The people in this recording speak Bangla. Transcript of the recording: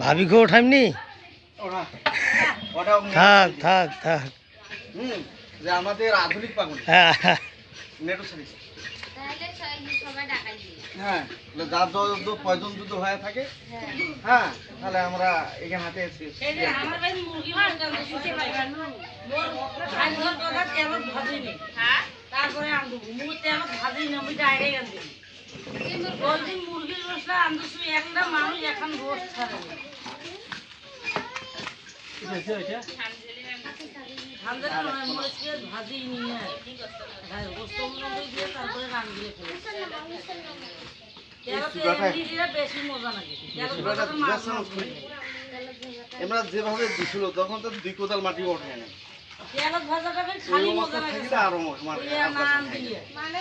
ভাবিকে ওঠাইমনি থাক থাক থাক। আমাদের আধুনিক পাগল। হ্যাঁ। হ্যাঁ। হ্যাঁ যার যত পয়জন যুদ্ধ হয়ে থাকে হ্যাঁ তাহলে আমরা এখানে হাতে এসে তারপরে আনব মুখ তেল ভাজি নমি ডাইরেক্ট আনবি বলছি মুরগির রোস্টটা আনতেছি একটা মানুষ এখন রোস্ট ছাড়ে মরিচ দিয়ে ভাজি নিয়ে। হ্যাঁ রোস্ট দিয়ে তারপরে রান্ধিয়ে আমরা যেভাবে দিছিল তখন তো দুই কোদাল মাটি ওঠে না মানে